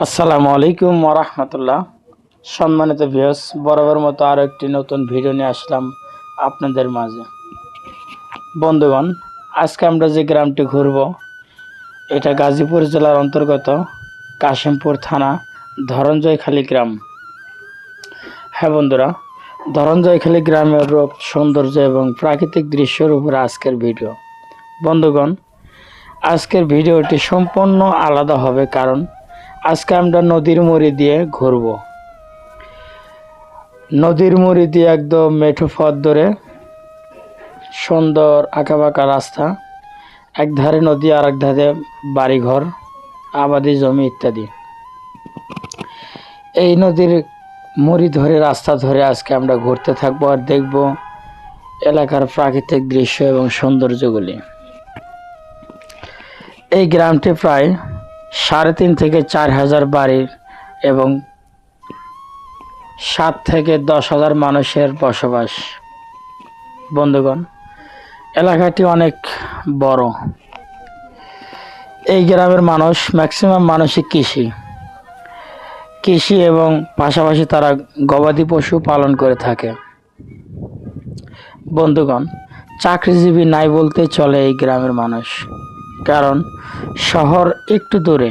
আসসালামু আলাইকুম ওরহমতুল্লাহ সম্মানিত ভিউস বরাবর মতো আরও একটি নতুন ভিডিও নিয়ে আসলাম আপনাদের মাঝে। বন্ধুগণ, আজকে আমরা যে গ্রামটি ঘুরব, এটা গাজীপুর জেলার অন্তর্গত কাশিমপুর থানা ধরঞ্জয়খালী গ্রাম। হ্যাঁ বন্ধুরা ধরঞ্জয়খালী গ্রামের রূপ, সৌন্দর্য এবং প্রাকৃতিক দৃশ্যের উপরে আজকের ভিডিও। বন্ধুগণ, আজকের ভিডিওটি সম্পূর্ণ আলাদা হবে কারণ আজকে আমরা নদীর মুড়ি দিয়ে ঘুরব। নদীর মুড়ি দিয়ে একদম মেঠো পথ ধরে সুন্দর আঁকাবাঁকা রাস্তা এক ধারে নদী আর এক ধারে বাড়িঘর, আবাদি জমি ইত্যাদি। এই নদীর মুড়ি ধরে, রাস্তা ধরে আজকে আমরা ঘুরতে থাকব আর দেখব এলাকার প্রাকৃতিক দৃশ্য এবং সৌন্দর্যগুলি। এই গ্রামটি প্রায় সাড়ে তিন থেকে চার হাজার বাড়ির এবং সাত থেকে দশ হাজার মানুষের বসবাস। বন্ধুগণ, এলাকাটি অনেক বড়। এই গ্রামের মানুষ ম্যাক্সিমাম মানুষই কৃষি। কৃষি এবং পাশাপাশি তারা গবাদি পশু পালন করে থাকে। বন্ধুগণ, চাকরিজীবী নাই বলতে চলে এই গ্রামের মানুষ। কারণ শহর একটু দূরে।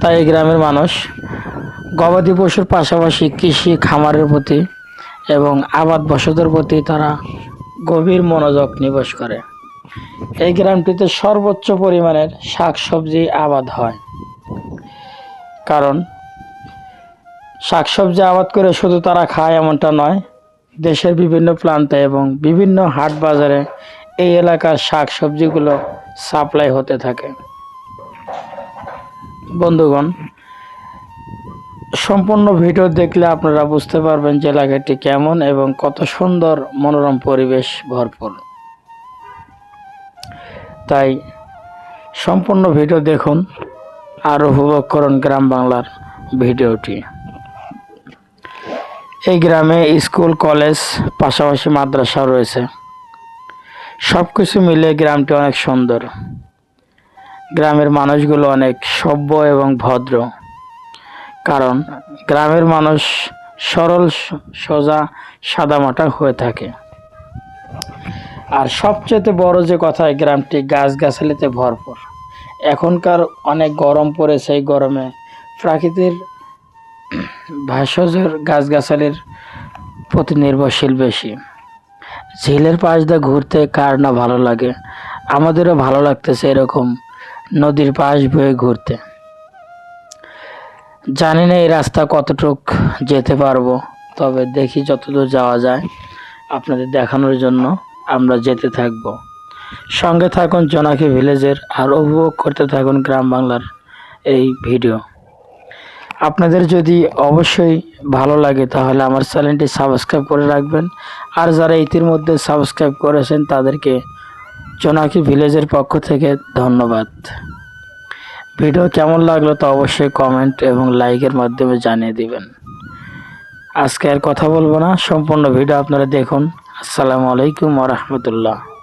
তাই গ্রামের মানুষ গবাদি পশুর পাশাপাশি কৃষি, খামারের প্রতি এবং আবাদ বসতের প্রতি তারা গভীর মনোযোগ নিবেশ করে। এই গ্রামটিতে সর্বোচ্চ পরিমাণের শাকসবজি আবাদ হয়। কারণ শাকসবজি আবাদ করে শুধু তারা খায় এমনটা নয় দেশের বিভিন্ন প্রান্তে এবং বিভিন্ন হাট বাজারে এই এলাকার শাক সবজিগুলো সাপ্লাই হতে থাকে। বন্ধুগণ, সম্পূর্ণ ভিডিও দেখলে আপনারা বুঝতে পারবেন যে এলাকাটি কেমন এবং কত সুন্দর মনোরম পরিবেশ ভরপুর। তাই সম্পূর্ণ ভিডিও দেখুন আর উপভোগ করুন গ্রাম বাংলার ভিডিওটি। এই গ্রামে স্কুল, কলেজ, পাশাপাশি মাদ্রাসা রয়েছে। সব কিছু মিলে গ্রামটি অনেক সুন্দর। গ্রামের মানুষগুলো অনেক সভ্য এবং ভদ্র। কারণ গ্রামের মানুষ সরল, সোজা, সাদামাটা হয়ে থাকে। আর সবচেয়ে বড় যে কথা গ্রামটি গাছগাছালিতে ভরপুর। এখনকার অনেক গরম পড়েছে এই গরমে প্রাকৃতির ভাস্বজের গাছগাছালির প্রতি নির্ভরশীল বেশি। ঝিলের পাশ দিয়ে ঘুরতে কার না ভালো লাগে? আমাদেরও ভালো লাগতেছে এরকম নদীর পাশ বয়ে ঘুরতে। জানি না এই রাস্তা কতটুক যেতে পারব, তবে দেখি যতদূর যাওয়া যায় আপনাদের দেখানোর জন্য আমরা যেতে থাকব। সঙ্গে থাকুন জোনাকি ভিলেজের আর উপভোগ করতে থাকুন গ্রাম বাংলার এই ভিডিও। আপনাদের যদি অবশ্যই ভালো লাগে, তাহলে আমার চ্যানেলটি সাবস্ক্রাইব করে রাখবেন। আর যারা ইতিমধ্যে সাবস্ক্রাইব করেছেন, তাদেরকে জোনাকি ভিলেজের পক্ষ থেকে ধন্যবাদ। ভিডিও কেমন লাগল তা অবশ্যই কমেন্ট এবং লাইকের মাধ্যমে জানিয়ে দিবেন। আজকে আর কথা বলব না, সম্পূর্ণ ভিডিও আপনারা দেখুন। আসসালামু আলাইকুম রহমতুল্লাহ।